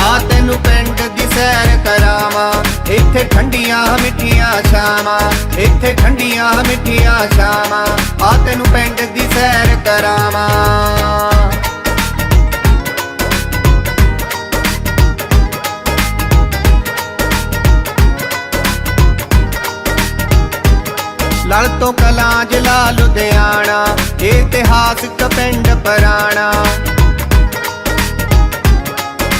ਆ ਤੈਨੂੰ ਪਿੰਡ ਦੀ ਸੈਰ ਕਰਾਵਾਂ। ਇੱਥੇ ਠੰਡੀਆਂ ਮਿੱਠੀਆਂ ਸ਼ਾਮਾਂ ਇੱਥੇ ਠੰਡੀਆਂ ਮਿੱਠੀਆਂ ਸ਼ਾਮਾਂ ਆ ਤੈਨੂੰ ਪਿੰਡ ਦੀ ਸੈਰ ਕਰਾਵਾਂ। ਲੜ ਤੋਂ ਕਲਾਂ ਜ਼ਿਲ੍ਹਾ ਲੁਧਿਆਣਾ। ਇਤਿਹਾਸਕ ਪਿੰਡ ਪਰਾਣਾ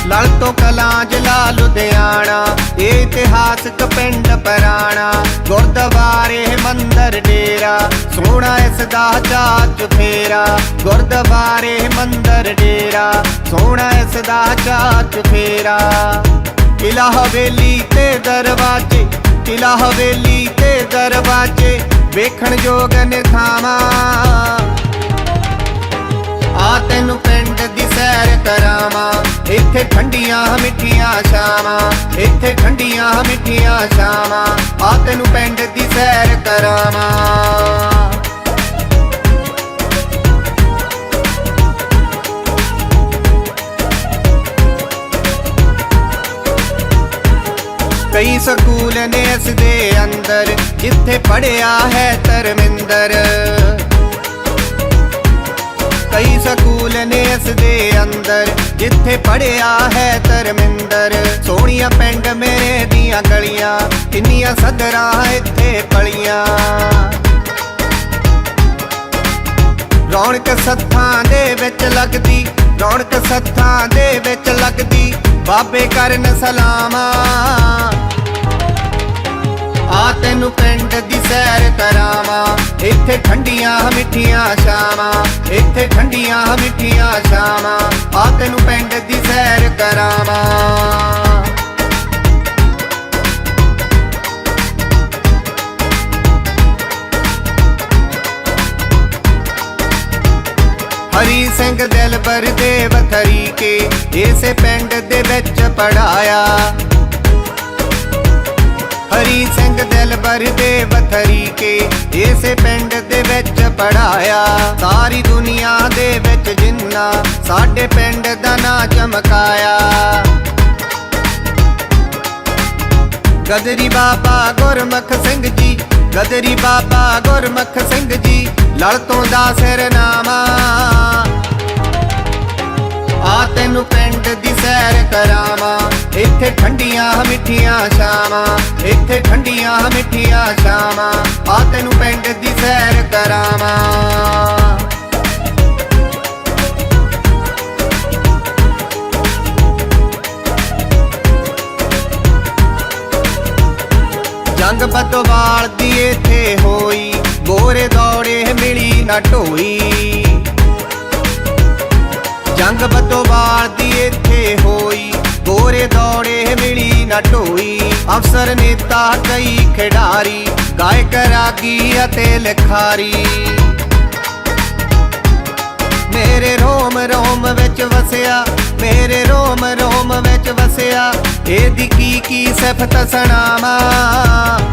ਲਲ ਤੋਂ ਕਲਾਂ ਜ਼ਿਲ੍ਹਾ ਲੁਧਿਆਣਾ ਇਤਿਹਾਸਕ ਪਿੰਡ ਪਰਾਣਾ। ਗੁਰਦੁਆਰੇ ਮੰਦਰ ਡੇਰਾ, ਸੋਹਣਾ ਇਸ ਦਾ ਚਾਚ ਫੇਰਾ। ਗੁਰਦੁਆਰੇ ਮੰਦਰ ਡੇਰਾ, ਸੋਹਣਾ ਇਸ ਦਾ ਚਾਚ ਫੇਰਾ। ਕਿਲਾ ਹਵੇਲੀ ਤੇ ਦਰਵਾਜ਼ੇ, ਕਿਲਾ ਹਵੇਲੀ ਤੇ ਦਰਵਾਜ਼ੇ, ਵੇਖਣ ਯੋਗ ਨੇ ਇੱਥੇ ਠੰਡੀਆਂ ਮਿੱਠੀਆਂ ਛਾਵਾਂ, ਇੱਥੇ ਠੰਡੀਆਂ ਮਿੱਠੀਆਂ ਛਾਵਾਂ, ਆ ਤੈਨੂੰ ਪਿੰਡ ਦੀ ਸੈਰ ਕਰਾਵਾਂ। ਕਈ ਸਕੂਲ ਨੇ ਇਸ ਦੇ ਅੰਦਰ, ਜਿੱਥੇ ਪੜਿਆ ਹੈ ਧਰਮਿੰਦਰ। ਦੇ ਅੰਦਰ, ਜਿੱਥੇ ਪੜਿਆ ਹੈ ਧਰਮਿੰਦਰ। ਸੋਹਣੀਆਂ ਪਿੰਡ ਮੇਰੇ ਦੀਆਂ ਗਲੀਆਂ, ਕਿੰਨੀਆਂ ਸਦਰਾਂ ਇੱਥੇ ਪਲੀਆਂ। ਰੌਣਕ ਸੱਥਾਂ ਦੇ ਵਿੱਚ ਲੱਗਦੀ, ਰੌਣਕ ਸੱਥਾਂ ਦੇ ਵਿੱਚ ਲੱਗਦੀ, ਬਾਬੇ ਕਰਨ ਸਲਾਮਾਂ। ਠੰਡੀਆਂ ਮਿੱਠੀਆਂ ਛਾਵਾਂ, ਇੱਥੇ ਠੰਡੀਆਂ ਮਿੱਠੀਆਂ ਛਾਵਾਂ, ਆ ਤੈਨੂੰ ਪਿੰਡ ਦੀ ਸੈਰ ਕਰਾਵਾਂ। ਹਰੀ ਸਿੰਘ ਦਿਲਬਰ ਦੇ ਵਥਰੀ ਕੇ ਇਸੇ ਪਿੰਡ ਦੇ ਵਿੱਚ ਪੜਾਇਆ। ਹਰੀ ਸਿੰਘ ਦਿਲਬਰ ਦੇ ਵਥਰੀ ਕੇ ਇਸੇ ਪਿੰਡ ਦੇ ਵਿੱਚ ਪੜਾਇਆ ਸਾਰੀ ਦੁਨੀਆ ਦੇ ਵਿੱਚ ਜਿੰਨਾ ਸਾਡੇ ਪਿੰਡ ਦਾ ਨਾਂ ਚਮਕਾਇਆ ਗਦਰੀ ਬਾਬਾ ਗੁਰਮੁਖ ਸਿੰਘ ਜੀ ਗਦਰੀ ਬਾਬਾ ਗੁਰਮੁਖ ਸਿੰਘ ਜੀ ਲੜ ਤੋਂ ਦਾ ਸਿਰਨਾਮਾ ਆ ਤੈਨੂੰ ਪਿੰਡ ਦੀ ਸੈਰ ਕਰਾਵਾਂ ਇੱਥੇ ਠੰਡੀਆਂ ਮਿੱਠੀਆਂ ਛਾਵਾਂ ਇੱਥੇ ਠੰਡੀਆਂ ਮਿੱਠੀਆਂ ਛਾਵਾਂ ਆ ਤੈਨੂੰ ਪਿੰਡ ਦੀ ਸੈਰ ਕਰਾਵਾਂ। ਜੰਗ ਬਦਵਾਲ ਦੀ ਇੱਥੇ ਹੋਈ ਗੋਰੇ ਦੌੜੇ ਮਿਲੀ ਨਾ ਢੋਈ। ਜੰਗ ਬਦੋਵਾਲ ਦੀ ਇੱਥੇ ਹੋਈ ਗੋਰੇ ਦੌੜੇ ਮਿਲੀ ਨਾ ਢੋਈ। ਅਫਸਰ ਨੇਤਾ ਕਈ ਖਿਡਾਰੀ, ਗਾਇਕ ਰਾਗੀ ਅਤੇ ਲਿਖਾਰੀ। ਮੇਰੇ ਰੋਮ ਰੋਮ ਵਿੱਚ ਵਸਿਆ, ਮੇਰੇ ਰੋਮ ਰੋਮ ਵਿੱਚ ਵਸਿਆ। ਇਹਦੀ ਕੀ ਕੀ ਸਿਫਤ ਸੁਣਾਵਾਂ?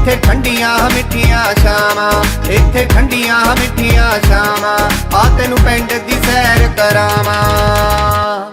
ਇੱਥੇ ਠੰਡੀਆਂ ਮਿੱਠੀਆਂ ਸ਼ਾਮਾਂ ਇੱਥੇ ਠੰਡੀਆਂ ਮਿੱਠੀਆਂ ਸ਼ਾਮਾਂ ਆ ਤੈਨੂੰ ਪਿੰਡ ਦੀ ਸੈਰ ਕਰਾਵਾਂ।